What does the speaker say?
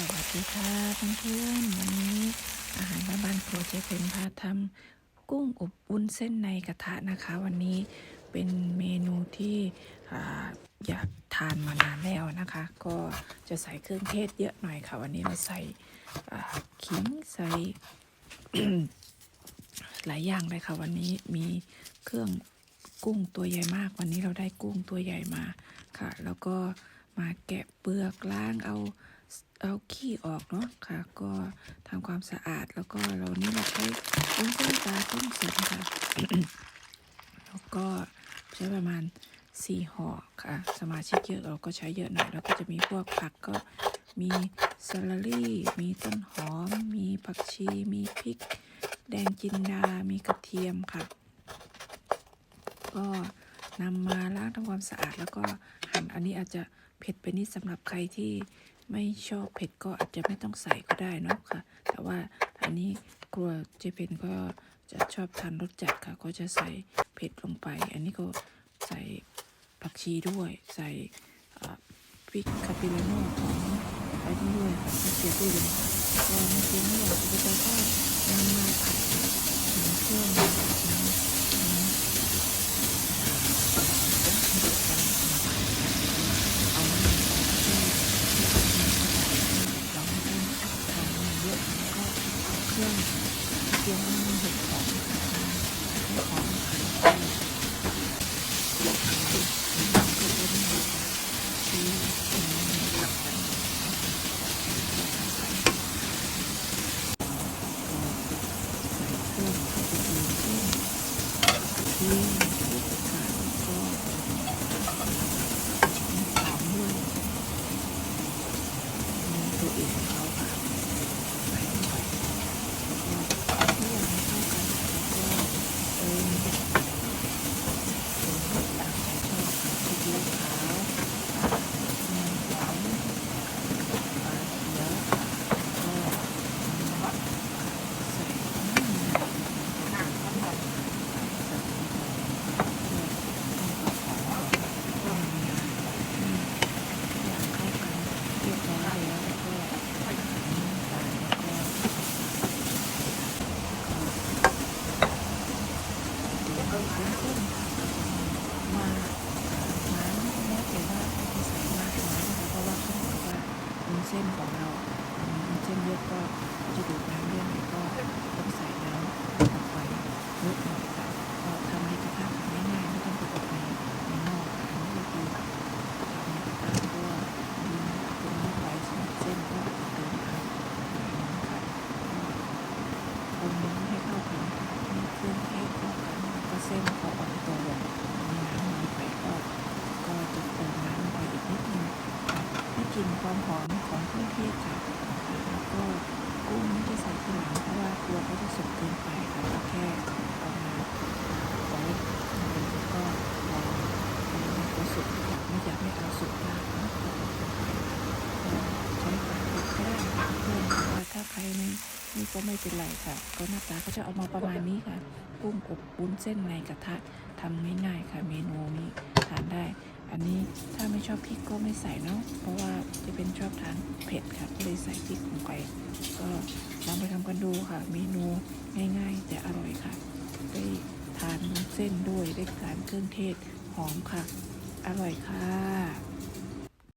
สวัสดีค่ะเพื่อนๆวันนี้ อาหารบ้านบ้านครัวเจเพนพาทำกุ้งอบวุ้นเส้นในกระทะนะคะ วันนี้เป็นเมนูที่ออยากทานมานานแล้วนะคะ ก็จะใส่เครื่องเทศเยอะหน่อยค่ะ วันนี้เราใส่ขิงใส่หลายอย่างเลยค่ะ วันนี้มีเครื่องกุ้งตัวใหญ่มาก วันนี้เราได้กุ้งตัวใหญ่มาค่ะ แล้วก็มาแกะเปลือกล้างเอา เอาขี้ออกเนาะค่ะ ก็ทำความสะอาดแล้วก็เรานี่เราใช้วุ้นเส้นปลาต้มสุกค่ะ แล้วก็ใช้ประมาณสี่ห่อค่ะ สมาชิกเยอะเราก็ใช้เยอะหน่อยแล้วก็จะมีพวกผักก็มีสลัดรี่ มีต้นหอม มีผักชี มีพริก แดงจินดา มีกระเทียมค่ะ ก็นำมาล้างทำความสะอาดแล้วก็หั่นอันนี้อาจจะเผ็ดไปนิดสำหรับใครที่ ไม่ชอบเผ็ดก็อาจจะไม่ต้องใส่ก็ได้เนาะค่ะ แต่ว่าอันนี้กลัวเจเป็นก็จะชอบทานรสจัดค่ะ ก็จะใส่เผ็ดลงไป อันนี้ก็ใส่ผักชีด้วย ใส่พริกคาปิโลโน่ของไปด้วยค่ะเจียวตู้เย็นค่ะก็ไม่เจียวไม่อยากจะไปก็นำมาผัดถึงเครื่องน้ำน้ำ เอามาเราไม่ต้องทำเยอะแล้วก็ เรื่องเตรียมมันเห็ดหอมให้หอมอืมเข้าไปดูที่ที่ที่ขาวก็ มีหอมด้วยมีตัวเองของเขาค่ะใส่ลงไปแล้วก็ทุกอย่างให้เข้ากันแล้วก็เติมเติมเห็ดตามใจชอบค่ะซีอิ๊วขาวมันหอมปลาเขียวค่ะก็ใส่น้ำมันใส่เข้าไปใส่ลงไปด้วยแล้วก็หอมก็มี ทุกอย่างเข้ากันเรียบร้อยแล้วแล้วก็ใส่น้ำตาลแล้วก็แล้วก็วุ้นเส้นมาน้ำแล้วแต่ว่าจะใส่มากน้อยนะคะเพราะว่าขึ้นอยู่กับว่าวุ้นเส้นของเรามีวุ้นเส้นเยอะก็จะดูดน้ำเยอะหน่อยก็ต้องใส่น้ำลงไปเยอะหน่อยค่ะก็ทำในกระทะง่ายๆไม่ต้องไปอบในในหม้อค่ะอันนี้ก็คือ ทำในกระทะก็ยิงตรงนี้ไปเส้นก็เติมเอาค่ะคนนี้ให้เข้ากันมีเครื่องเทศเข้ากันแล้วก็เส้นพออ่อนตัวลงมีน้ำมันไปก็ก็จะเติมน้ำลงไปอีกนิดนึงค่ะให้ก ลิ่นความหอมของเครื่องเทศค่ะแล้วก็กุ้งไม่ได้ใส่ทีหลังเพราะว่ากลัวเขาจะสุกเกินไปค่ะก็แค่เอามาไว้แล้วก็รอเอาสุกไม่อยากให้เอาสุกมากนะใช้ปลาดิบก็ได้เพื่อนแต่ว่าถ้าใครไม่นี่ก็ไม่เป็นไรค่ะ ก็หน้าตาก็จะเอามาประมาณนี้ค่ะกุ้งอบวุ้นเส้นในกระทะทำง่ายๆค่ะ เมนูนี้ทานได้ อันนี้ถ้าไม่ชอบพริกก็ไม่ใส่เนาะเพราะว่าจะเป็นชอบทานเผ็ดค่ะก็เลยใส่พริกลงไป ก็ลองไปทำกันดูค่ะ เมนูง่าย ๆ แต่อร่อยค่ะ ได้ทานวุ้นเส้นด้วยได้ทานเครื่องเทศหอมค่ะ อร่อยค่ะ